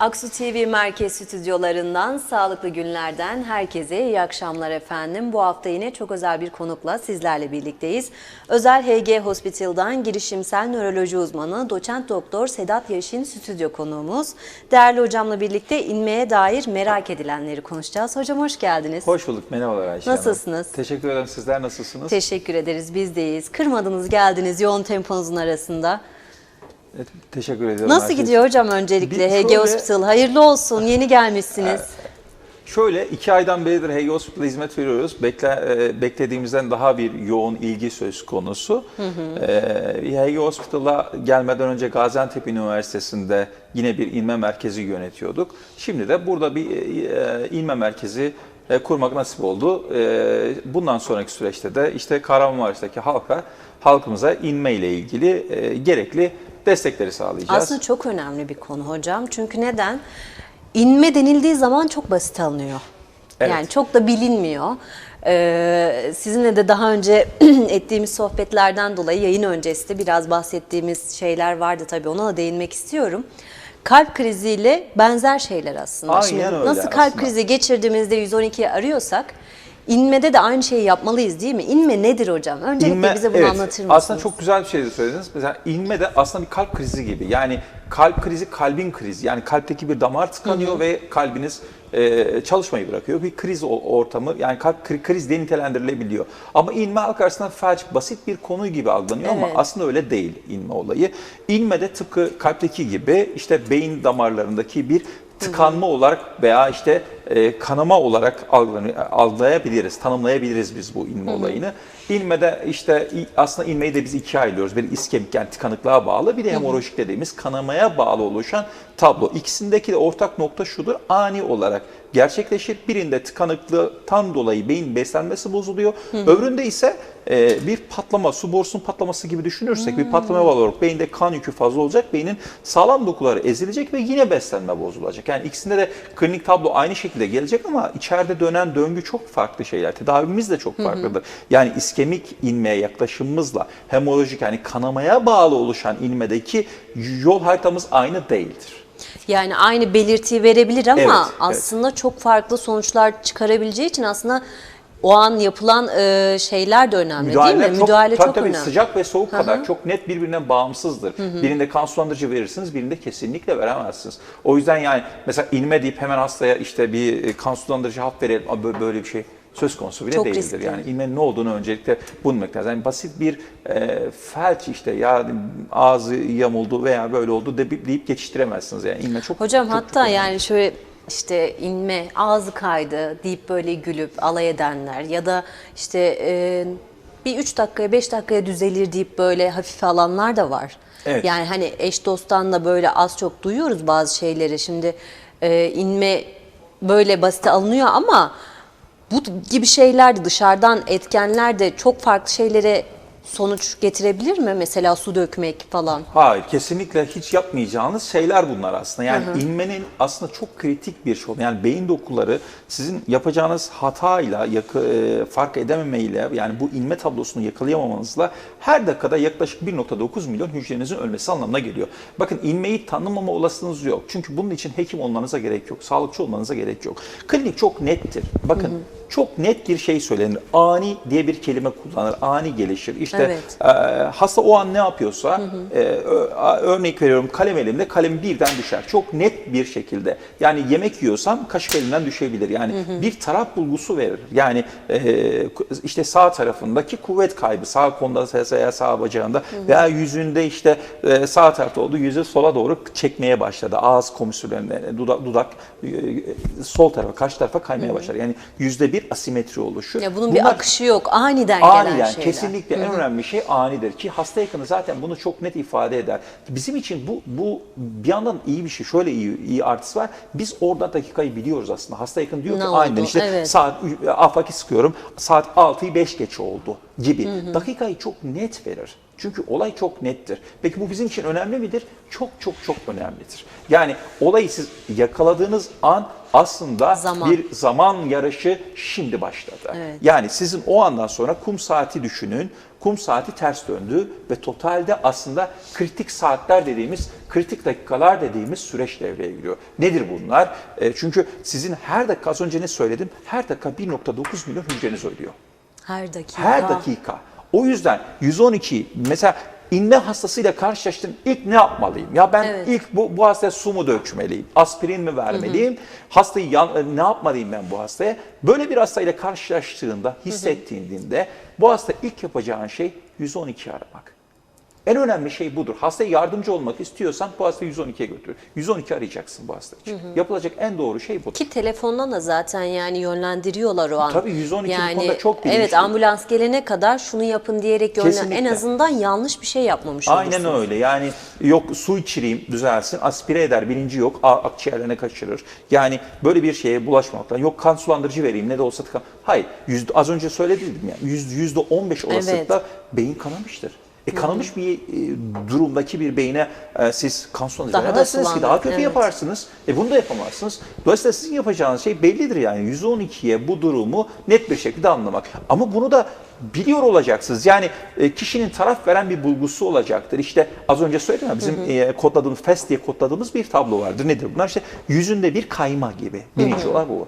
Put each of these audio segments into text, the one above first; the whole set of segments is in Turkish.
Aksu TV Merkez Stüdyolarından sağlıklı günlerden herkese iyi akşamlar efendim. Bu hafta yine çok özel bir konukla sizlerle birlikteyiz. Özel HG Hospital'dan girişimsel nöroloji uzmanı doçent doktor Sedat Yaşin stüdyo konuğumuz. Değerli hocamla birlikte inmeye dair merak edilenleri konuşacağız. Hocam hoş geldiniz. Hoş bulduk. Merhabalar Ayşe Hanım. Nasılsınız? Teşekkür ederim. Sizler nasılsınız? Teşekkür ederiz bizdeyiz. Kırmadınız geldiniz yoğun temponuzun arasında. Evet, teşekkür ediyorum. Nasıl herkese. gidiyor hocam öncelikle Bir HG şöyle- Hospital? Hayırlı olsun yeni gelmişsiniz. Şöyle iki aydan beridir HG Hospital'a hizmet veriyoruz. Bekle, e, beklediğimizden daha bir yoğun ilgi söz konusu. E, HG Hospital'a gelmeden önce Gaziantep Üniversitesi'nde yine bir inme merkezi yönetiyorduk. Şimdi de burada bir e, inme merkezi e, kurmak nasip oldu. E, bundan sonraki süreçte de işte Kahramanmaraş'taki halka, halkımıza inme ile ilgili e, gerekli destekleri sağlayacağız. Aslında çok önemli bir konu hocam. Çünkü neden? İnme denildiği zaman çok basit alınıyor. Evet. Yani çok da bilinmiyor. Ee, sizinle de daha önce ettiğimiz sohbetlerden dolayı yayın öncesi de biraz bahsettiğimiz şeyler vardı tabii ona da değinmek istiyorum. Kalp kriziyle benzer şeyler aslında. Aynen Şimdi öyle nasıl kalp aslında. krizi geçirdiğimizde 112'yi arıyorsak inmede de aynı şeyi yapmalıyız değil mi? İnme nedir hocam? Öncelikle İnme, bize bunu evet, anlatır mısınız? Aslında çok güzel bir şey de söylediniz. Mesela inme de aslında bir kalp krizi gibi. Yani kalp krizi kalbin krizi. Yani kalpteki bir damar tıkanıyor ve kalbiniz e, çalışmayı bırakıyor. Bir kriz ortamı yani kalp kri- kriz diye nitelendirilebiliyor. Ama inme halk arasında felç basit bir konu gibi algılanıyor ama Evet. aslında öyle değil inme olayı. İnme de tıpkı kalpteki gibi işte beyin damarlarındaki bir tıkanma olarak veya işte e, kanama olarak algılayabiliriz, tanımlayabiliriz biz bu inme olayını. İnmede işte aslında inmeyi de biz ikiye ayırıyoruz. Bir iskemik yani tıkanıklığa bağlı bir de hemorojik dediğimiz kanamaya bağlı oluşan tablo. İkisindeki de ortak nokta şudur. Ani olarak gerçekleşir. Birinde tıkanıklıktan dolayı beyin beslenmesi bozuluyor. Öbüründe ise e, bir patlama, su borusunun patlaması gibi düşünürsek bir patlamaya bağlı olarak beyinde kan yükü fazla olacak. Beynin sağlam dokuları ezilecek ve yine beslenme bozulacak. Yani ikisinde de klinik tablo aynı şekilde gelecek ama içeride dönen döngü çok farklı şeyler. Tedavimiz de çok farklıdır. Yani iskemik inmeye yaklaşımımızla hemorajik yani kanamaya bağlı oluşan inmedeki yol haritamız aynı değildir. Yani aynı belirtiyi verebilir ama Evet, evet. aslında çok farklı sonuçlar çıkarabileceği için aslında o an yapılan e, şeyler de önemli değil mi? çok, Müdahale tabii çok tabii, önemli. Sıcak ve soğuk kadar çok net birbirinden bağımsızdır. Birinde kan sulandırıcı verirsiniz, birinde kesinlikle veremezsiniz. O yüzden yani mesela inme deyip hemen hastaya işte bir e, kan sulandırıcı hap verelim, böyle- bir şey söz konusu bile Çok değildir. riskli. Yani inmenin ne olduğunu öncelikle bulmak lazım. Yani basit bir e, felç işte ya ağzı yamuldu veya böyle oldu de- deyip geçiştiremezsiniz. Yani inme çok Hocam çok- çok hatta önemli. yani şöyle işte inme ağzı kaydı deyip böyle gülüp alay edenler ya da işte e, bir 3 dakikaya 5 dakikaya düzelir deyip böyle hafife alanlar da var. Evet. Yani hani eş dosttan da böyle az çok duyuyoruz bazı şeyleri. Şimdi e, inme böyle basite alınıyor ama bu gibi şeyler de dışarıdan etkenler de çok farklı şeylere sonuç getirebilir mi? Mesela su dökmek falan. Hayır, kesinlikle hiç yapmayacağınız şeyler bunlar aslında. Yani inmenin aslında çok kritik bir şey. Yani beyin dokuları sizin yapacağınız hatayla, yakı, e, fark edememeyle, yani bu inme tablosunu yakalayamamanızla her dakikada yaklaşık 1.9 milyon hücrenizin ölmesi anlamına geliyor. Bakın inmeyi tanımama olasılığınız yok. Çünkü bunun için hekim olmanıza gerek yok, sağlıkçı olmanıza gerek yok. Klinik çok nettir. Bakın çok net bir şey söylenir. Ani diye bir kelime kullanır. Ani gelişir. İşte Evet. e, hasta o an ne yapıyorsa e, ö- a- örnek veriyorum kalem elimde kalem birden düşer. Çok net bir şekilde. Yani yemek yiyorsam kaşık elimden düşebilir. Yani bir taraf bulgusu verir. Yani e, işte sağ tarafındaki kuvvet kaybı sağ kolunda veya sağ bacağında veya yüzünde işte e, sağ tarafta oldu yüzü sola doğru çekmeye başladı. Ağız komisürlerine dudak, dudak e, sol tarafa karşı tarafa kaymaya başlar. Yani yüzde bir asimetri oluşur. Ya bunun bir Bunlar- akışı yok. Aniden, gelen Aniden şeyler. kesinlikle en önemli şey anidir ki hasta yakını zaten bunu çok net ifade eder. Bizim için bu bu bir yandan iyi bir şey. Şöyle iyi iyi artısı var. Biz orada dakikayı biliyoruz aslında. Hasta yakın diyor Ne ki oldu? aniden işte Evet. saat afaki sıkıyorum. Saat 6'yı 5 geç oldu gibi. Dakikayı çok net verir. Çünkü olay çok nettir. Peki bu bizim için önemli midir? Çok çok çok önemlidir. Yani olayı siz yakaladığınız an aslında Zaman. bir zaman yarışı şimdi başladı. Evet. Yani sizin o andan sonra kum saati düşünün. Kum saati ters döndü ve totalde aslında kritik saatler dediğimiz, kritik dakikalar dediğimiz süreç devreye giriyor. Nedir bunlar? E, çünkü sizin her dakika, az önce ne söyledim? Her dakika 1.9 milyon hücreniz ölüyor. Her dakika. Her dakika. O yüzden 112 mesela inme hastasıyla karşılaştım. İlk ne yapmalıyım? Ya ben Evet. ilk bu, bu hastaya su mu dökmeliyim? Aspirin mi vermeliyim? Hastayı yan- e, ne yapmalıyım ben bu hastaya? Böyle bir hastayla karşılaştığında, hissettiğinde bu hasta ilk yapacağın şey 112 aramak. En önemli şey budur. Hastaya yardımcı olmak istiyorsan bu hastayı 112'ye götür. 112 arayacaksın bu hasta için. Yapılacak en doğru şey budur. Ki telefondan da zaten yani yönlendiriyorlar o an. Tabii 112 bu konuda çok bilinçli. Evet ambulans gelene kadar şunu yapın diyerek yönlen. En azından yanlış bir şey yapmamış Aynen olursunuz. öyle. Yani yok su içireyim düzelsin, aspire eder, bilinci yok, akciğerlerine kaçırır. Yani böyle bir şeye bulaşmaktan, yok kan sulandırıcı vereyim ne de olsa tıkan. Hayır, yüzde, az önce söyledim ya, yüzde, yüzde 15 olasılıkla beyin kanamıştır. E kanamış bir e, durumdaki bir beyine e, siz kan Daha da veremezsiniz ki daha kötü evet. yaparsınız. E bunu da yapamazsınız. Dolayısıyla sizin yapacağınız şey bellidir yani 112'ye bu durumu net bir şekilde anlamak. Ama bunu da biliyor olacaksınız. Yani e, kişinin taraf veren bir bulgusu olacaktır. İşte az önce söyledim ya bizim e, kodladığımız FES diye kodladığımız bir tablo vardır. Nedir bunlar? İşte yüzünde bir kayma gibi. Birinci olan bu.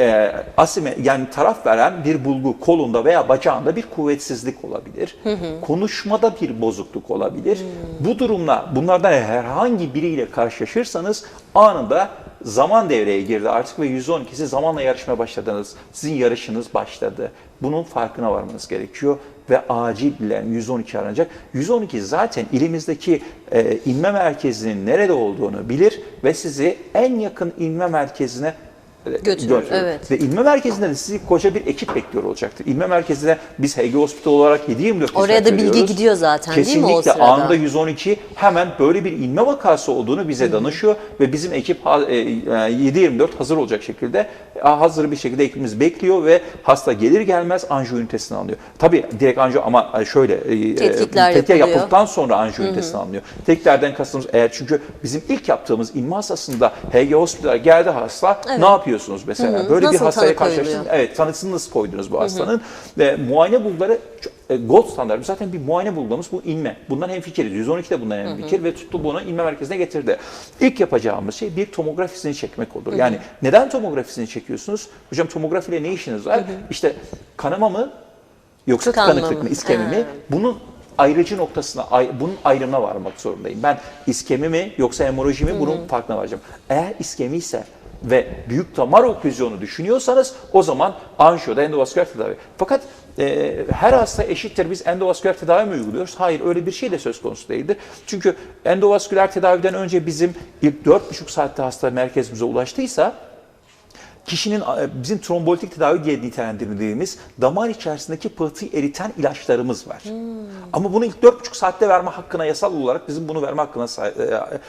E, asime yani taraf veren bir bulgu kolunda veya bacağında bir kuvvetsizlik olabilir. Konuşmada bir bozukluk olabilir. Bu durumla bunlardan herhangi biriyle karşılaşırsanız anında zaman devreye girdi artık ve 112'si zamanla yarışmaya başladınız. Sizin yarışınız başladı. Bunun farkına varmanız gerekiyor ve acilen 112 aranacak. 112 zaten ilimizdeki e, inme merkezinin nerede olduğunu bilir ve sizi en yakın inme merkezine Götürür, götürür. evet. Ve inme merkezinde de sizi koca bir ekip bekliyor olacaktır. İnme merkezine biz HG Hospital olarak 7-24 Oraya da bilgi veriyoruz. gidiyor zaten değil mi o Kesinlikle sırada? anında 112 hemen böyle bir inme vakası olduğunu bize danışıyor ve bizim ekip ha- e, e, 7-24 hazır olacak şekilde e, hazır bir şekilde ekibimiz bekliyor ve hasta gelir gelmez anjiyo ünitesini alıyor. Tabii direkt anjiyo ama şöyle e, Tetkikler tetkik yapılıyor. yapıldıktan sonra anjiyo ünitesini alınıyor. Tetkiklerden kastımız eğer çünkü bizim ilk yaptığımız inme hastasında HG Hospital'a geldi hasta ne yapıyorsunuz mesela? Böyle bir Nasıl hastaya tanı karşılaştınız. Evet tanısını nasıl koydunuz bu hastanın? Ve muayene bulguları e, gold standart. Zaten bir muayene bulgumuz bu inme. Bundan hemfikiriz. 112 de bundan hemfikir ve tuttu bunu inme merkezine getirdi. İlk yapacağımız şey bir tomografisini çekmek olur. Yani neden tomografisini çekiyorsunuz? Hocam tomografiyle ne işiniz var? İşte kanama mı yoksa Tıkanma tıkanıklık mı? mı, iskemi mi? Bunun ayrıcı noktasına, bunun ayrımına varmak zorundayım. Ben iskemi mi yoksa hemoroji mi bunun farkına varacağım. Eğer iskemi ise ve büyük damar oklüzyonu düşünüyorsanız o zaman anjiyoda endovasküler tedavi. Fakat e, her hasta eşittir biz endovasküler tedavi mi uyguluyoruz? Hayır öyle bir şey de söz konusu değildir. Çünkü endovasküler tedaviden önce bizim ilk 4,5 saatte hasta merkezimize ulaştıysa kişinin bizim trombolitik tedavi diye nitelendirdiğimiz damar içerisindeki pıhtıyı eriten ilaçlarımız var. Ama bunu ilk 4,5 saatte verme hakkına yasal olarak bizim bunu verme hakkına e,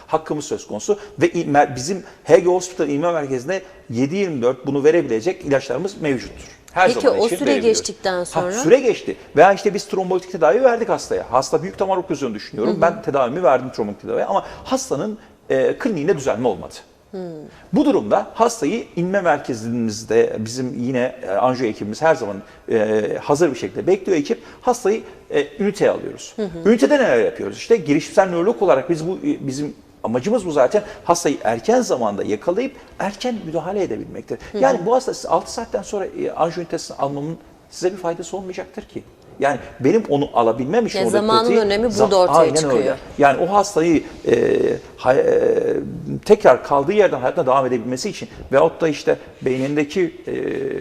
hakkımız söz konusu ve bizim HG Hospital İlme Merkezi'nde 7-24 bunu verebilecek ilaçlarımız mevcuttur. Her Peki zaman o süre geçtikten Ha, sonra? süre geçti. Veya işte biz trombolitik tedavi verdik hastaya. Hasta büyük damar oklüzyonu düşünüyorum. Ben tedavimi verdim trombolitik tedavi ama hastanın e, kliniğinde düzelme olmadı. Bu durumda hastayı inme merkezimizde bizim yine e, anjiyo ekibimiz her zaman e, hazır bir şekilde bekliyor ekip. Hastayı e, üniteye alıyoruz. Ünitede neler yapıyoruz? İşte girişimsel nörolog olarak biz bu e, bizim amacımız bu zaten hastayı erken zamanda yakalayıp erken müdahale edebilmektir. Yani bu hasta siz 6 saatten sonra e, anjiyo ünitesine almamın size bir faydası olmayacaktır ki. Yani benim onu alabilmem için Ya oradaki zamanın proteiği- önemi burada ortaya Aynen çıkıyor. Öyle. Yani o hastayı e, hay- e, tekrar kaldığı yerden hayatına devam edebilmesi için veyahut da işte beynindeki e,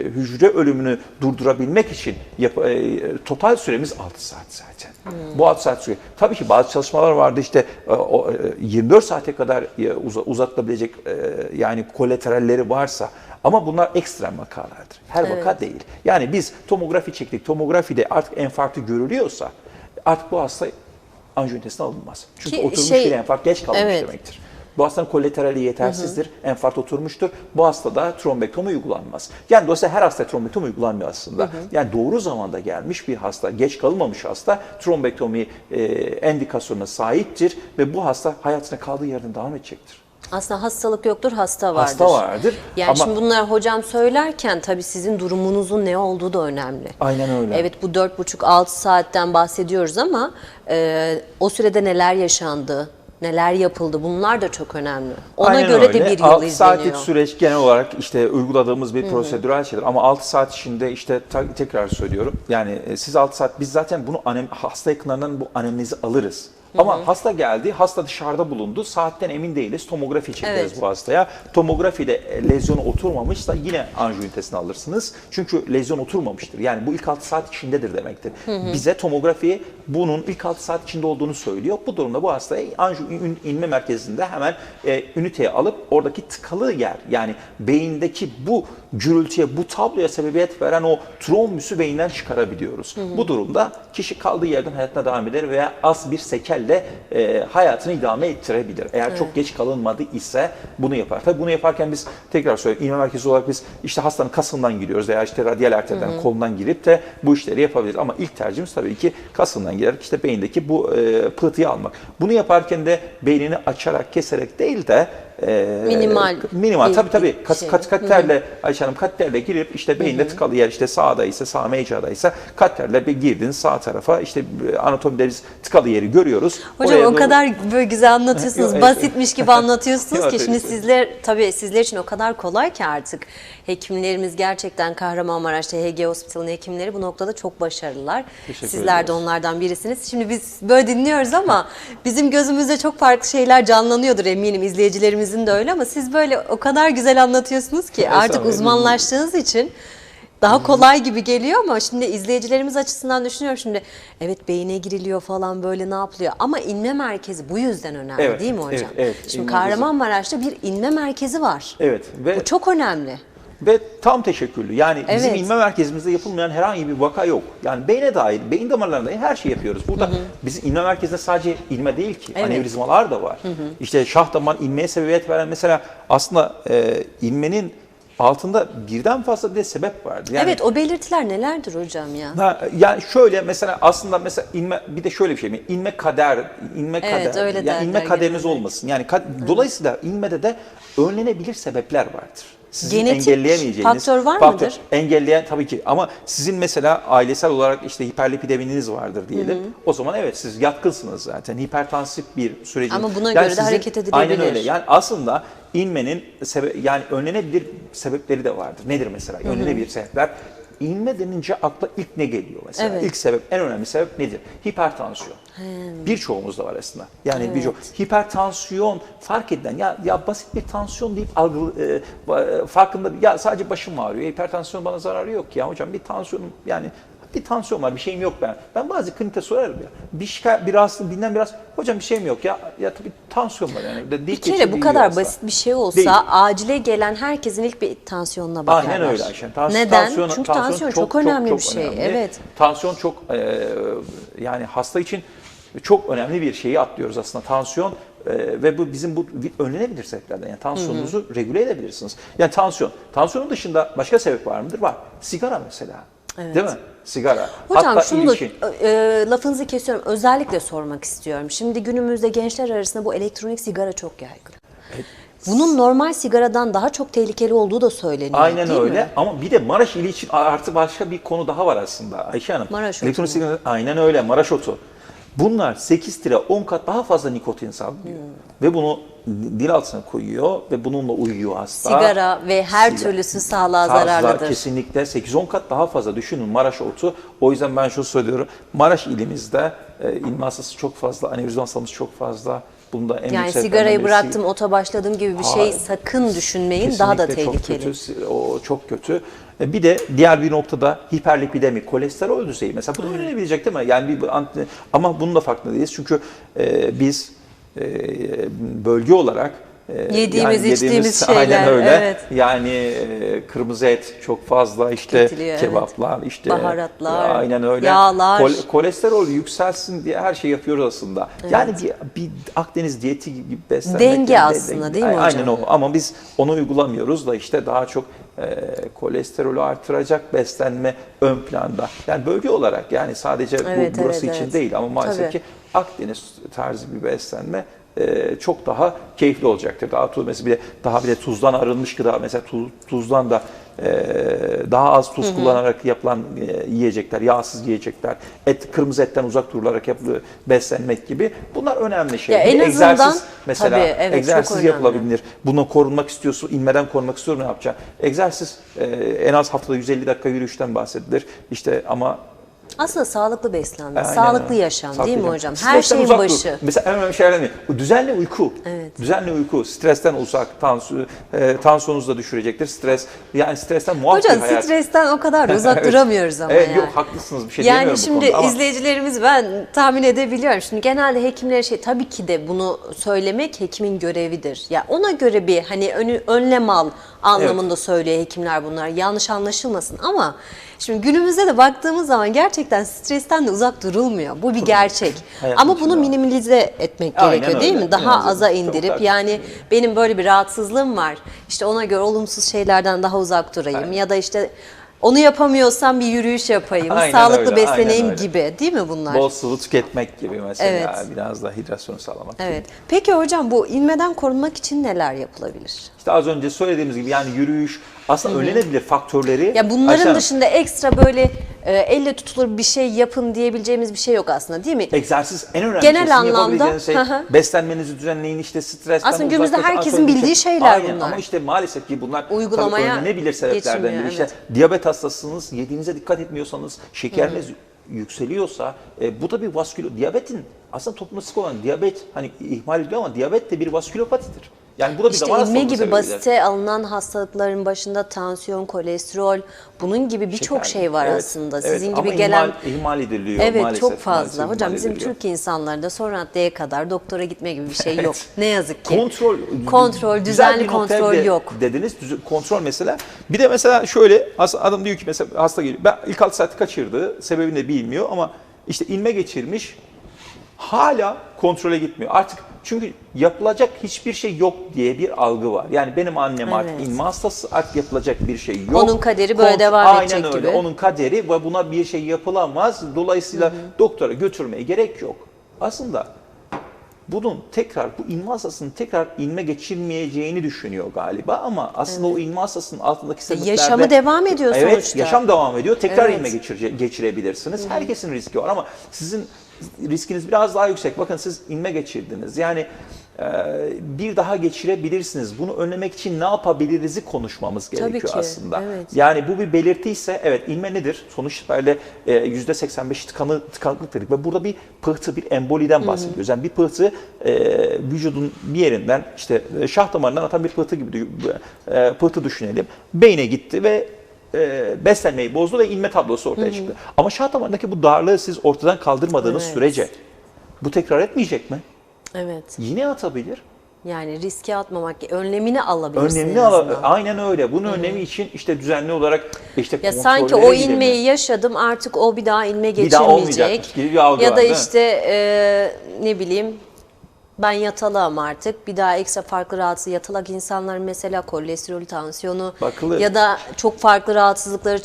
hücre ölümünü durdurabilmek için yap- e, total süremiz 6 saat zaten. Bu 6 saat sürüyor. Tabii ki bazı çalışmalar vardı işte e, o, e, 24 saate kadar e, uza- uzatılabilecek e, yani kolateralleri varsa ama bunlar ekstrem vakalardır. Her vaka değil. Yani biz tomografi çektik. Tomografide artık enfarktı görülüyorsa artık bu hasta anjiyo ünitesine alınmaz. Çünkü Ki oturmuş şey- bir enfarkt geç kalmış Evet. demektir. Bu hastanın kolaterali yetersizdir, enfart oturmuştur. Bu hastada trombektomi uygulanmaz. Yani dolayısıyla her hasta trombektomi uygulanmıyor aslında. Yani doğru zamanda gelmiş bir hasta, geç kalmamış hasta trombektomi e, endikasyonuna sahiptir ve bu hasta hayatına kaldığı yerden devam edecektir. Aslında hastalık yoktur, hasta vardır. Hasta vardır Yani ama- şimdi bunları hocam söylerken tabii sizin durumunuzun ne olduğu da önemli. Aynen öyle. Evet bu 4,5-6 saatten bahsediyoruz ama e, o sürede neler yaşandı, neler yapıldı bunlar da çok önemli. Ona Aynen göre de öyle. bir yol 6 izleniyor. saatlik süreç genel olarak işte uyguladığımız bir prosedürel şeydir. Ama 6 saat içinde işte tekrar söylüyorum. Yani e, siz 6 saat biz zaten bunu hasta yakınlarından bu anemnezi alırız. Ama hasta geldi, hasta dışarıda bulundu. Saatten emin değiliz. Tomografi çekeriz Evet. bu hastaya. Tomografide e, lezyon oturmamışsa yine anjiyo ünitesine alırsınız. Çünkü lezyon oturmamıştır. Yani bu ilk 6 saat içindedir demektir. Bize tomografi bunun ilk 6 saat içinde olduğunu söylüyor. Bu durumda bu hastayı anjiyo inme merkezinde hemen e, üniteye alıp oradaki tıkalı yer yani beyindeki bu gürültüye, bu tabloya sebebiyet veren o trombüsü beyinden çıkarabiliyoruz. Bu durumda kişi kaldığı yerden hayatına devam eder veya az bir sekelle e, hayatını idame ettirebilir. Eğer çok geç kalınmadı ise bunu yapar. Tabii bunu yaparken biz tekrar söyleyeyim inme merkezi olarak biz işte hastanın kasından giriyoruz veya işte radyal arterden kolundan girip de bu işleri yapabiliriz. Ama ilk tercihimiz tabii ki kasından girerek işte beyindeki bu e, pıhtıyı almak. Bunu yaparken de beynini açarak, keserek değil de e, Minimal minimal. tabii bir kat, şey. kat, katterle Ayşe Hanım katterle girip işte beyinde tıkalı yer işte sağda ise sağ mecrada ise katterle bir girdin sağ tarafa işte e, anatomide biz tıkalı yeri görüyoruz. Hocam Oraya o doğru- kadar böyle güzel anlatıyorsunuz, basitmiş gibi anlatıyorsunuz ki şimdi sizler tabii sizler için o kadar kolay ki artık hekimlerimiz gerçekten Kahramanmaraş'ta HG Hospital'ın hekimleri bu noktada çok başarılılar. Teşekkür Sizler de ederiz. onlardan birisiniz. Şimdi biz böyle dinliyoruz ama bizim gözümüzde çok farklı şeyler canlanıyordur eminim izleyicilerimizin de öyle ama siz böyle o kadar güzel anlatıyorsunuz ki artık uzmanlaştığınız için daha kolay gibi geliyor ama şimdi izleyicilerimiz açısından düşünüyorum şimdi evet beyine giriliyor falan böyle ne yapılıyor ama inme merkezi bu yüzden önemli Evet, değil mi hocam? evet, evet. Şimdi İnme Kahramanmaraş'ta bir inme merkezi var. Evet ve Bu çok önemli. Ve tam teşekküllü. Yani bizim Evet. inme merkezimizde yapılmayan herhangi bir vaka yok. Yani beyne dair, beyin damarlarına dair her şeyi yapıyoruz. Burada bizim inme merkezinde sadece inme değil ki. Evet. Anevrizmalar da var. İşte şah damar inmeye sebebiyet veren mesela aslında e, inmenin altında birden fazla bir de sebep vardır. Yani evet o belirtiler nelerdir hocam ya? Ha, yani şöyle mesela aslında mesela inme bir de şöyle bir şey mi? İnme kader, inme Evet, kader. öyle yani inme kaderiniz genelde. olmasın. Yani kad- dolayısıyla inmede de önlenebilir sebepler vardır. Sizin Genetik engelleyemeyeceğiniz faktör var faktör- mıdır? Engelleyen tabii ki ama sizin mesela ailesel olarak işte hiperlipideminiz vardır diyelim. O zaman evet siz yatkınsınız zaten. Hipertansif bir sürecin. Ama buna göre de hareket edilebilir. Aynen öyle. Yani aslında inmenin sebe yani önlenebilir sebepleri de vardır. Nedir mesela? Önlenebilir sebepler. İnme denince akla ilk ne geliyor mesela? Evet. İlk sebep, en önemli sebep nedir? Hipertansiyon. Birçoğumuzda var aslında. Yani birçok hipertansiyon fark edilen ya ya basit bir tansiyon deyip algı e, ba- farkında ya sadece başım ağrıyor. Hipertansiyon bana zararı yok ki ya hocam bir tansiyonum yani bir tansiyon var, bir şeyim yok ben. Ben bazı klinikte sorarım ya. Bir şikayet, bir rahatsızlık, bilmem biraz. Hocam bir şeyim yok ya. Ya tabii tansiyon var yani. De, Bir kere bu kadar basit bir şey olsa Değil. acile gelen herkesin ilk bir tansiyonuna bakarlar. Aynen öyle Ayşen. Tans- Neden? tansiyon- Çünkü tansiyon, çok, önemli bir şey. önemli. Evet. Tansiyon çok e, yani hasta için çok önemli bir şeyi atlıyoruz aslında. Tansiyon e, ve bu bizim bu önlenebilir sebeplerden. Yani tansiyonunuzu regüle edebilirsiniz. Yani tansiyon. Tansiyonun dışında başka sebep var mıdır? Var. Sigara mesela. Evet. Değil mi? Sigara. Hocam Hatta şunu da ilişkin. e, lafınızı kesiyorum. Özellikle sormak istiyorum. Şimdi günümüzde gençler arasında bu elektronik sigara çok yaygın. Bunun normal sigaradan daha çok tehlikeli olduğu da söyleniyor. Aynen değil öyle mi? ama bir de Maraş ili için artı başka bir konu daha var aslında Ayşe Hanım. Maraş otu Elektronik sigara- aynen öyle Maraş otu. Bunlar 8 lira 10 kat daha fazla nikotin salgılıyor. Hmm. Ve bunu dil altına koyuyor ve bununla uyuyor hasta. Sigara ve her Sigara. türlüsü sağlığa Fazla, zararlıdır. Kesinlikle 8-10 kat daha fazla düşünün Maraş otu. O yüzden ben şunu söylüyorum. Maraş ilimizde e, ilmi hastası çok fazla, anevrizma hastamız çok fazla. Bunda en Yani sigarayı bıraktım, ota başladım gibi bir şey Hayır. sakın düşünmeyin. Daha da tehlikeli. Çok kötü. O çok kötü. E, Bir de diğer bir noktada hiperlipidemi, kolesterol düzeyi mesela. Bu da öğrenebilecek değil mi? Yani bir ama bunun da farkında değiliz. Çünkü e, biz bölge olarak e, Yediğimiz, içtiğimiz şeyler, Aynen öyle. evet. Yani e, kırmızı et çok fazla işte Tüketiliyor, evet. kebaplar işte Baharatlar, aynen öyle. yağlar. Kol- kolesterol yükselsin diye her şey yapıyoruz aslında. Yani bir, bir Akdeniz diyeti gibi beslenmek. Denge yani aslında, değil mi hocam? Aynen o ama biz onu uygulamıyoruz da işte daha çok e, kolesterolü artıracak beslenme ön planda. Yani bölge olarak yani sadece bu- Evet, burası evet, için evet. değil ama maalesef Tabii. ki Akdeniz tarzı bir beslenme e, çok daha keyifli olacaktır. Daha tuz mesela bir de daha bir de tuzdan arınmış gıda mesela tuz, tuzdan da e, daha az tuz kullanarak yapılan e, yiyecekler, yağsız yiyecekler, et kırmızı etten uzak durularak yapılı beslenmek gibi bunlar önemli şeyler. Ya en azından- egzersiz mesela Tabii, evet, egzersiz yapılabilir. Buna korunmak istiyorsun, inmeden korunmak istiyorum ne yapacağım? Egzersiz e, en az haftada 150 dakika yürüyüşten bahsedilir. İşte ama Aslında sağlıklı beslenme, Aynen sağlıklı yaşam Sağlıklı değil mi yaşam. hocam? Her Stresten şeyin uzak dur. başı. Mesela en önemli şeylerden biri. Bu Düzenli uyku. Evet. Düzenli uyku. Stresten uzak. Tansiyon, e, tansiyonunuzu da düşürecektir. Stres. Yani stresten muaf Hocam bir hayat. stresten o kadar da uzak Evet. duramıyoruz ama evet, yani. Yok haklısınız bir şey yani diyemiyorum bu şimdi konuda ama izleyicilerimiz ben tahmin edebiliyorum. Şimdi genelde hekimler şey tabii ki de bunu söylemek hekimin görevidir. Ya ona göre bir hani önü, önlem al anlamında söylüyor hekimler bunlar. Yanlış anlaşılmasın ama şimdi günümüzde de baktığımız zaman gerçekten stresten de uzak durulmuyor. Bu bir gerçek. Ama bunu minimalize etmek Aynen gerekiyor değil öyle. mi? Daha Minimize aza. Çok indirip haklısın. yani benim böyle bir rahatsızlığım var. İşte ona göre olumsuz şeylerden daha uzak durayım Aynen. ya da işte onu yapamıyorsam bir yürüyüş yapayım, Aynen sağlıklı öyle, besleneyim öyle. gibi değil mi bunlar? bol sıvı tüketmek gibi mesela Evet. biraz da hidrasyonu sağlamak. gibi. Evet. Peki hocam bu inmeden korunmak için neler yapılabilir? İşte az önce söylediğimiz gibi yani yürüyüş aslında önlenebilir faktörleri. Ya bunların aşağı- dışında ekstra böyle e, elle tutulur bir şey yapın diyebileceğimiz bir şey yok aslında değil mi? Egzersiz en önemli Genel şey. Anlamda, yapabileceğiniz şey beslenmenizi düzenleyin işte stresten Aslında günümüzde uzaklaşın. herkesin bildiği şey- şeyler Aynen, bunlar. Ama işte maalesef ki bunlar Uygulamaya tabii önlenebilir sebeplerden geçilmiyor, biri. İşte evet. diyabet hastasınız, yediğinize dikkat etmiyorsanız, şekeriniz yükseliyorsa e, bu da bir vaskülo diyabetin aslında toplumda sık olan diyabet hani ihmal ediliyor ama diyabet de bir vaskülopatidir. Yani bu da bir İşte damar hastalığı gibi basite alınan hastalıkların başında tansiyon, kolesterol, bunun gibi birçok şey var Evet, aslında. evet. Sizin gibi gelen ihmal, ihmal ediliyor Evet maalesef. çok fazla. maalesef Hocam ihmal bizim ediliyor. Türk insanlarında son raddeye kadar doktora gitme gibi bir şey yok. Ne yazık ki. Kontrol, Kontrol, düzenli kontrol de yok. Dediniz kontrol mesela. Bir de mesela şöyle adam diyor ki mesela hasta geliyor. Ben ilk 6 saati kaçırdı. Sebebini de bilmiyor ama işte inme geçirmiş. Hala kontrole gitmiyor. Artık çünkü yapılacak hiçbir şey yok diye bir algı var. Yani benim annem artık Evet. inme hastası artık yapılacak bir şey yok. Onun kaderi böyle devam Aynen edecek öyle. gibi. Onun kaderi ve buna bir şey yapılamaz. Dolayısıyla doktora götürmeye gerek yok. Aslında bunun tekrar bu inme hastasının tekrar inme geçirmeyeceğini düşünüyor galiba ama aslında o inme hastasının altındaki sebeplerde yaşamı devam ediyor evet, sonuçta. yaşam devam ediyor. Tekrar Evet. inme geçirece- geçirebilirsiniz. Herkesin riski var ama sizin riskiniz biraz daha yüksek. Bakın siz inme geçirdiniz. Yani e, bir daha geçirebilirsiniz. Bunu önlemek için ne yapabiliriz'i konuşmamız Tabii gerekiyor ki, aslında. evet. Yani bu bir belirti ise evet inme nedir? Sonuç itibariyle e, %85 tıkanı, tıkanıklık dedik ve burada bir pıhtı, bir emboliden bahsediyoruz. Yani bir pıhtı e, vücudun bir yerinden işte e, şah damarından atan bir pıhtı gibi e, pıhtı düşünelim. Beyne gitti ve e, beslenmeyi bozdu ve inme tablosu ortaya çıktı. Ama şah damarındaki bu darlığı siz ortadan kaldırmadığınız Evet. sürece bu tekrar etmeyecek mi? Evet. Yine atabilir. Yani riske atmamak, önlemini alabilirsin Önlemli en ala- azından. aynen öyle. Bunun önlemi için işte düzenli olarak işte Ya sanki o inmeyi yaşadım artık o bir daha inme Bir daha geçirmeyecek. olmayacakmış gibi bir algı ya var, da işte e, ne bileyim ben yatalağım artık. Bir daha ekstra farklı rahatsız yatalak insanların mesela kolesterol, tansiyonu Bakılır. ya da çok farklı rahatsızlıkları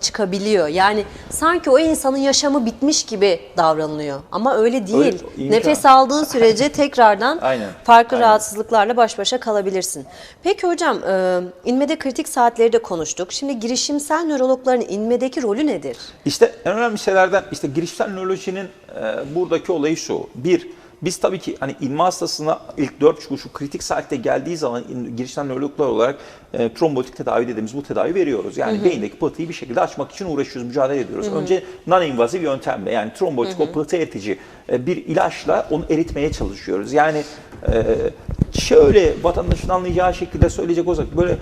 çıkabiliyor. Yani sanki o insanın yaşamı bitmiş gibi davranılıyor. Ama öyle değil. Öyle. Nefes aldığın sürece tekrardan Aynen, farklı aynen. rahatsızlıklarla baş başa kalabilirsin. Peki hocam, e, inmede kritik saatleri de konuştuk. Şimdi girişimsel nörologların inmedeki rolü nedir? İşte en önemli şeylerden işte girişimsel nörolojinin e, buradaki olayı şu. Bir, biz tabii ki hani inme hastasına ilk 4 şu kritik saatte geldiği zaman girişimsel nörologlar olarak e, trombotik tedavi dediğimiz bu tedavi veriyoruz. Yani beyindeki pıhtıyı bir şekilde açmak için uğraşıyoruz, mücadele ediyoruz. Önce non-invaziv yöntemle yani trombotik o pıhtı eritici e, bir ilaçla onu eritmeye çalışıyoruz. Yani e, şöyle vatandaşın anlayacağı şekilde söyleyecek olsak böyle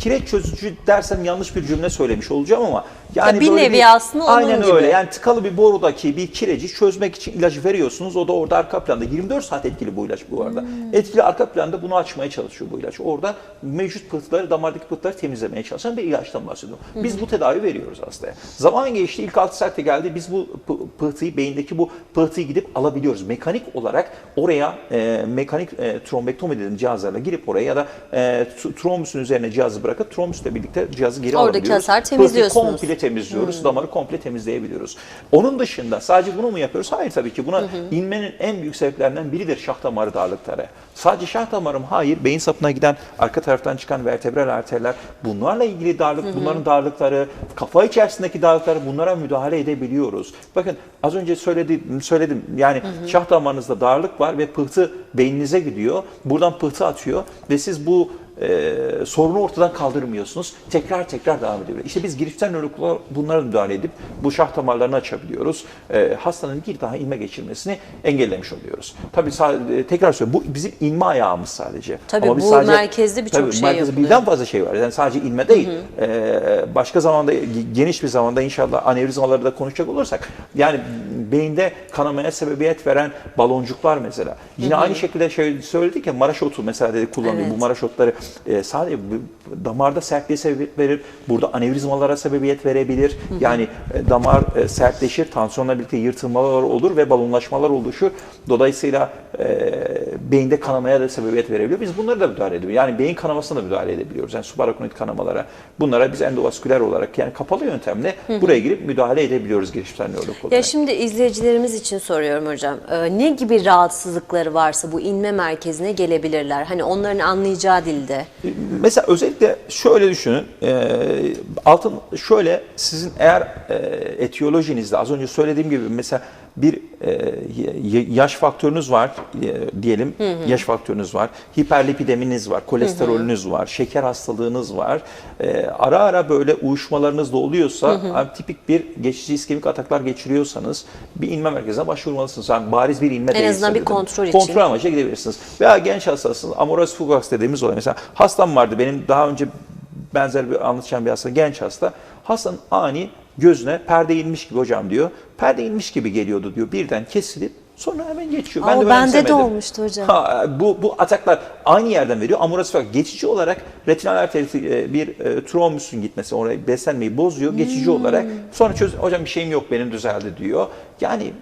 kireç çözücü dersem yanlış bir cümle söylemiş olacağım ama yani Ya bir nevi aslında onun aynen gibi. öyle. Yani tıkalı bir borudaki bir kireci çözmek için ilacı veriyorsunuz. O da orada arka planda 24 saat etkili bu ilaç bu arada. Hmm. Etkili arka planda bunu açmaya çalışıyor bu ilaç. Orada mevcut pıhtıları, damardaki pıhtıları temizlemeye çalışan bir ilaçtan bahsediyorum. Biz bu tedavi veriyoruz hastaya. Zaman geçti, ilk 6 saatte geldi. Biz bu pı- pıhtıyı, beyindeki bu pıhtıyı gidip alabiliyoruz. Mekanik olarak oraya e, mekanik e, trombektomi dediğimiz cihazlarla girip oraya ya da e, trombüsün üzerine cihazı bırakıp trombüsle birlikte cihazı geri Oradaki alabiliyoruz. hasar Pıhtıyı temizliyorsunuz. komple temizliyoruz. Damarı komple temizleyebiliyoruz. Onun dışında sadece bunu mu yapıyoruz? Hayır tabii ki. Buna inmenin en büyük sebeplerinden biridir şah damarı darlıkları. Sadece şah damarı mı? Hayır. Beyin sapına giden arka taraftan çıkan vertebral arterler bunlarla ilgili darlık, bunların darlıkları, kafa içerisindeki darlıkları bunlara müdahale edebiliyoruz. Bakın az önce söyledim, söyledim. Yani şah damarınızda darlık var ve pıhtı beyninize gidiyor. Buradan pıhtı atıyor ve siz bu e, sorunu ortadan kaldırmıyorsunuz. Tekrar tekrar devam ediyor. İşte biz girişten nörologlar bunlara müdahale edip bu şah damarlarını açabiliyoruz. E, hastanın bir daha inme geçirmesini engellemiş oluyoruz. Tabii sa- e, tekrar söylüyorum bu bizim inme ayağımız sadece. Tabii biz bu merkezde birçok şey merkezde yapılıyor. birden fazla şey var. Yani sadece inme değil. E, başka zamanda geniş bir zamanda inşallah anevrizmaları da konuşacak olursak yani beyinde kanamaya sebebiyet veren baloncuklar mesela. Yine aynı şekilde şey söyledik ya Maraş otu mesela dedi kullanılıyor. Evet. Bu Maraş otları e, sadece damarda sertliğe sebebiyet verir. Burada anevrizmalara sebebiyet verebilir. Yani e, damar e, sertleşir, tansiyonla birlikte yırtılmalar olur ve balonlaşmalar oluşur. Dolayısıyla e, beyinde kanamaya da sebebiyet verebiliyor. Biz bunları da müdahale ediyoruz. Yani beyin kanamasına da müdahale edebiliyoruz. Yani subarakonit kanamalara. Bunlara biz endovasküler olarak yani kapalı yöntemle buraya girip müdahale edebiliyoruz girişimsel nörolog olarak. Ya şimdi izleyicilerimiz için soruyorum hocam. Ee, ne gibi rahatsızlıkları varsa bu inme merkezine gelebilirler? Hani onların anlayacağı dilde. Mesela özellikle şöyle düşünün. E, altın şöyle sizin eğer e, etiyolojinizde az önce söylediğim gibi mesela bir e, yaş faktörünüz var e, diyelim. Yaş faktörünüz var. Hiperlipideminiz var. Kolesterolünüz var. Şeker hastalığınız var. E, ara ara böyle uyuşmalarınız da oluyorsa yani tipik bir geçici iskemik ataklar geçiriyorsanız bir inme merkezine başvurmalısınız. Yani bariz bir inme En değilse azından bir dedim. kontrol için. Kontrol amacıyla gidebilirsiniz. Veya genç hastasınız. Amoros fugax dediğimiz olay. Mesela hastam vardı. Benim daha önce benzer bir anlatacağım bir hasta. Genç hasta. Hastanın ani gözüne perde inmiş gibi hocam diyor. Perde inmiş gibi geliyordu diyor. Birden kesilip sonra hemen geçiyor. Aa, ben de bende de olmuştu hocam. Ha, bu, bu ataklar aynı yerden veriyor. Amoros fugax geçici olarak retinal arteri e, bir e, trombüsün gitmesi oraya beslenmeyi bozuyor. Geçici Hmm. olarak sonra çöz hocam bir şeyim yok benim düzeldi diyor. Yani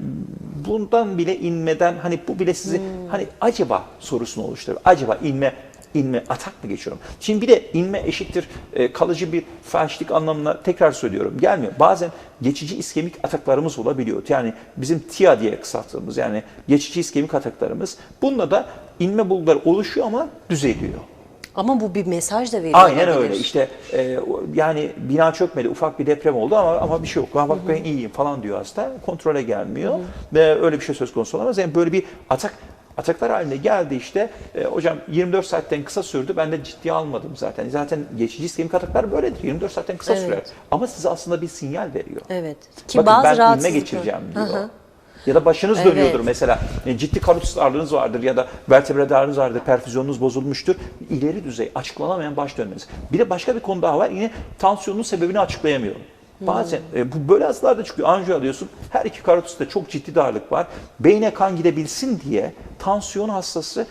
bundan bile inmeden hani bu bile sizi Hmm. hani acaba sorusunu oluşturuyor. Acaba inme inme atak mı geçiyorum? Şimdi bir de inme eşittir e, kalıcı bir felçlik anlamına tekrar söylüyorum. Gelmiyor. Bazen geçici iskemik ataklarımız olabiliyor. Yani bizim TIA diye kısalttığımız yani geçici iskemik ataklarımız. Bununla da inme bulguları oluşuyor ama düzeliyor. Ama bu bir mesaj da veriyor. Aynen olabilir. öyle. İşte e, yani bina çökmedi, ufak bir deprem oldu ama ama bir şey yok. Ha, bak ben iyiyim falan diyor hasta. Kontrole gelmiyor ve öyle bir şey söz konusu olamaz. Yani böyle bir atak ataklar haline geldi işte. E, hocam 24 saatten kısa sürdü. Ben de ciddiye almadım zaten. Zaten geçici iskemik ataklar böyledir. 24 saatten kısa Evet. sürer. Ama size aslında bir sinyal veriyor. Evet. Ki Bakın bazı ben inme geçireceğim diyor. Hı hı. Ya da başınız Evet. dönüyordur mesela. E, ciddi karotis darlığınız vardır ya da vertebra darlığınız vardır, perfüzyonunuz bozulmuştur. İleri düzey açıklanamayan baş dönmesi. Bir de başka bir konu daha var. Yine tansiyonun sebebini açıklayamıyorum. Bazen e, bu böyle hastalarda çıkıyor. Anjiyo alıyorsun. Her iki karotiste çok ciddi darlık var. Beyne kan gidebilsin diye tansiyon hastası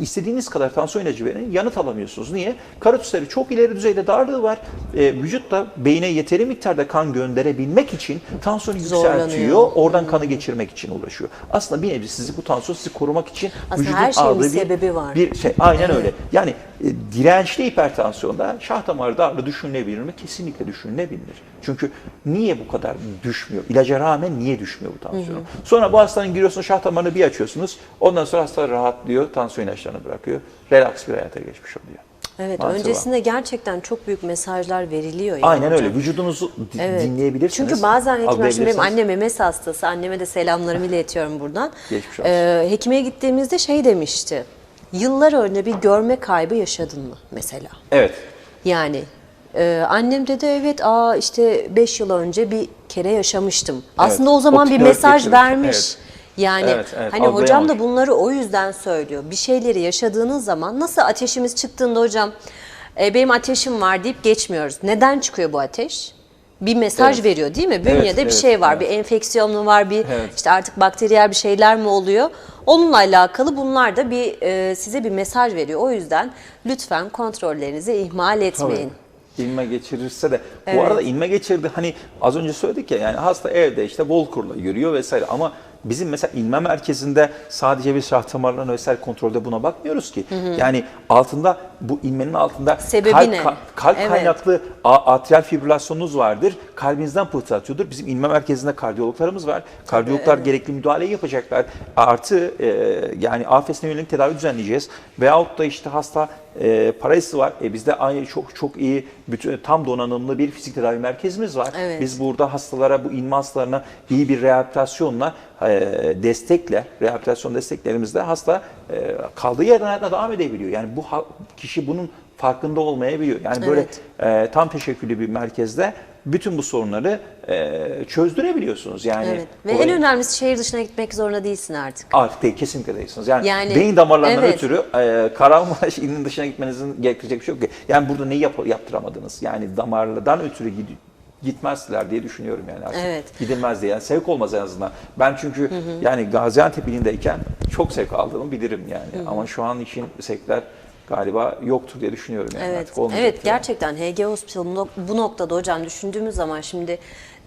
istediğiniz kadar tansiyon ilacı verin. Yanıt alamıyorsunuz. Niye? Karotisleri çok ileri düzeyde darlığı var. E, vücut da beyne yeteri miktarda kan gönderebilmek için tansiyonu yükseltiyor. Oradan kanı geçirmek için uğraşıyor. Aslında bir nevi sizi bu tansiyon sizi korumak için Aslında vücudun her şeyin bir aldığı sebebi var. Bir şey aynen öyle. Yani e, dirençli hipertansiyonda şah damarı darlığı düşünülebilir mi? Kesinlikle düşünülebilir. Çünkü niye bu kadar düşmüyor? İlaca rağmen niye düşmüyor bu tansiyon? Sonra bu hastanın giriyorsunuz şah damarını bir açıyorsunuz. Ondan sonra hasta rahatlıyor. Tansiyon ilaçlarını bırakıyor. Relax bir hayata geçmiş oluyor. Evet, Maalesef öncesinde gerçekten çok büyük mesajlar veriliyor. yani Aynen hocam. öyle. Vücudunuzu Evet. dinleyebilirsiniz. Çünkü bazen hekimler, şimdi benim annem MS hastası, anneme de selamlarımı iletiyorum buradan. Geçmiş olsun. Ee, hekime gittiğimizde şey demişti, yıllar önce bir görme kaybı yaşadın mı mesela? Evet. Yani e, annem dedi evet aa işte 5 yıl önce bir kere yaşamıştım. Aslında o zaman bir mesaj geçirmiş. vermiş. Evet. Yani Evet, evet, hani hocam da bunları o yüzden söylüyor. Bir şeyleri yaşadığınız zaman nasıl ateşimiz çıktığında hocam e, benim ateşim var deyip geçmiyoruz. Neden çıkıyor bu ateş? Bir mesaj Evet. veriyor değil mi? Bünyede Evet, bir evet, şey var, evet. bir enfeksiyon mu var, bir Evet. işte artık bakteriyel bir şeyler mi oluyor? Onunla alakalı bunlar da bir e, size bir mesaj veriyor. O yüzden lütfen kontrollerinizi ihmal etmeyin. Tabii. İnme geçirirse de Evet. bu arada inme geçirdi hani az önce söyledik ya yani hasta evde işte Volkur'la yürüyor vesaire ama bizim mesela inme merkezinde sadece bir şah damarlarına vesaire kontrolde buna bakmıyoruz ki. Yani altında bu inmenin altında Sebebi kalp, ne? kalp Evet. kaynaklı atrial fibrilasyonunuz vardır. Kalbinizden pıhtı atıyordur. Bizim inme merkezinde kardiyologlarımız var. Kardiyologlar gerekli müdahaleyi yapacaklar. Artı e, yani afesine yönelik tedavi düzenleyeceğiz. Veyahut da işte hasta e, parası var. E, bizde aynı çok çok iyi bütün tam donanımlı bir fizik tedavi merkezimiz var. Evet. Biz burada hastalara bu inme hastalarına iyi bir rehabilitasyonla e, destekle rehabilitasyon desteklerimizle hasta e, kaldığı yerden hayatına devam edebiliyor. Yani bu kişi bunun farkında olmayabiliyor. Yani böyle e, tam teşekküllü bir merkezde bütün bu sorunları çözdürebiliyorsunuz. Yani Evet. Ve kolay- en önemlisi şehir dışına gitmek zorunda değilsin artık. Artık değil, kesinlikle değilsiniz. Yani, Yani, beyin damarlarından evet. ötürü e, Kahramanmaraş ilinin dışına gitmenizin gerekecek bir şey yok ki. Yani burada neyi yap- yaptıramadınız? Yani damarlardan ötürü gid- gitmezler diye düşünüyorum yani artık. Evet. Gidilmez diye. Yani sevk olmaz en azından. Ben çünkü yani Gaziantep ilindeyken çok sevk aldığımı bilirim yani. Ama şu an için sevkler galiba yoktur diye düşünüyorum yani Evet, artık evet gerçekten HG Hospital bu noktada hocam düşündüğümüz zaman şimdi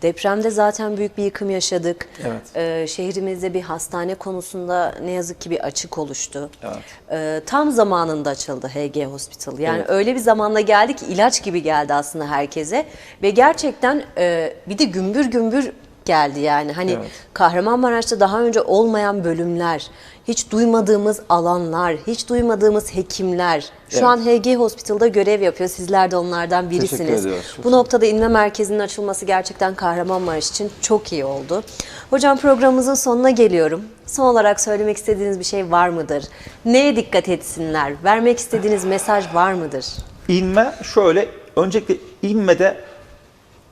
depremde zaten büyük bir yıkım yaşadık. Evet. Ee, şehrimizde bir hastane konusunda ne yazık ki bir açık oluştu. Evet. Ee, tam zamanında açıldı HG Hospital. Yani Evet. öyle bir zamanda geldi ki ilaç gibi geldi aslında herkese ve gerçekten e, bir de gümbür gümbür geldi yani. Hani Evet. Kahramanmaraş'ta daha önce olmayan bölümler, hiç duymadığımız alanlar, hiç duymadığımız hekimler. Şu Evet. an HG Hospital'da görev yapıyor. Sizler de onlardan birisiniz. Bu noktada inme merkezinin açılması gerçekten Kahramanmaraş için çok iyi oldu. Hocam programımızın sonuna geliyorum. Son olarak söylemek istediğiniz bir şey var mıdır? Neye dikkat etsinler? Vermek istediğiniz mesaj var mıdır? İnme şöyle, öncelikle inmede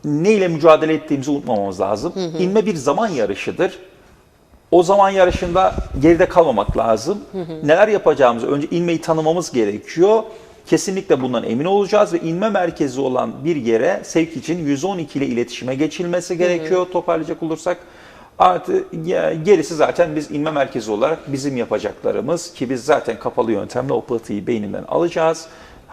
ne ile mücadele ettiğimizi unutmamamız lazım. İnme bir zaman yarışıdır. O zaman yarışında geride kalmamak lazım. Neler yapacağımızı önce inmeyi tanımamız gerekiyor. Kesinlikle bundan emin olacağız ve inme merkezi olan bir yere sevk için 112 ile iletişime geçilmesi gerekiyor toparlayacak olursak. Artı gerisi zaten biz inme merkezi olarak bizim yapacaklarımız ki biz zaten kapalı yöntemle o pıhtıyı beyninden alacağız.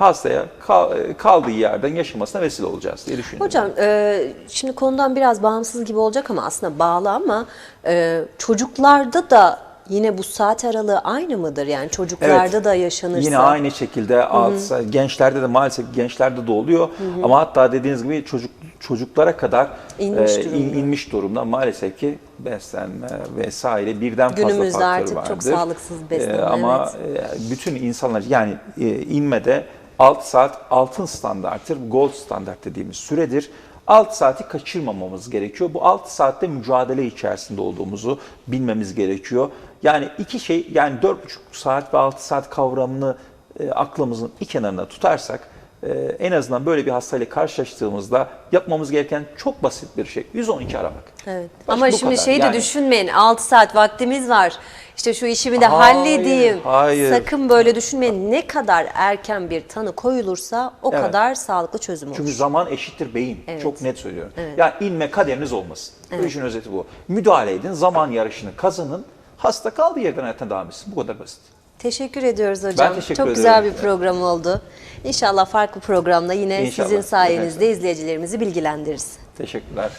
Hastaya kal- kaldığı yerden yaşamasına vesile olacağız diye düşünüyorum. Hocam e, şimdi konudan biraz bağımsız gibi olacak ama aslında bağlı ama e, çocuklarda da yine bu saat aralığı aynı mıdır? Yani çocuklarda Evet. da yaşanırsa. Yine aynı şekilde altı, gençlerde de maalesef gençlerde de oluyor. Ama hatta dediğiniz gibi çocuk çocuklara kadar İnmiş e, in- durumda. inmiş durumda maalesef ki beslenme vesaire birden fazla Günümüzde faktör artık vardır. çok sağlıksız beslenme, ama e, bütün insanlar yani e, inmede 6 saat altın standarttır, gold standart dediğimiz süredir. 6 saati kaçırmamamız gerekiyor. Bu 6 saatte mücadele içerisinde olduğumuzu bilmemiz gerekiyor. Yani iki şey yani 4,5 saat ve 6 saat kavramını e, aklımızın bir kenarına tutarsak e, en azından böyle bir hastayla karşılaştığımızda yapmamız gereken çok basit bir şey. 112 aramak. Evet. Baş- Ama şimdi kadar. şeyi de Yani- düşünmeyin. 6 saat vaktimiz var. İşte şu işimi de Hayır, halledeyim. hayır. Sakın böyle düşünmeyin. Ne kadar erken bir tanı koyulursa o Evet. kadar sağlıklı çözüm olur. Çünkü zaman eşittir beyin. Evet. Çok net söylüyorum. Evet. Yani inme kaderiniz olmasın. Bu işin özeti bu. Müdahale edin, zaman yarışını kazanın. Hasta kaldığı yerden hayatına devam etsin. Bu kadar basit. Teşekkür ediyoruz hocam. teşekkür Çok ederim. güzel bir program oldu. İnşallah farklı programda yine İnşallah. sizin sayenizde izleyicilerimizi bilgilendiririz. Teşekkürler.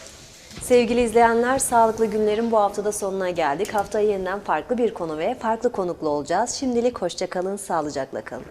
Sevgili izleyenler, Sağlıklı Günler'in bu haftada sonuna geldik. Haftaya yeniden farklı bir konu ve farklı konuklu olacağız. Şimdilik hoşça kalın, sağlıcakla kalın.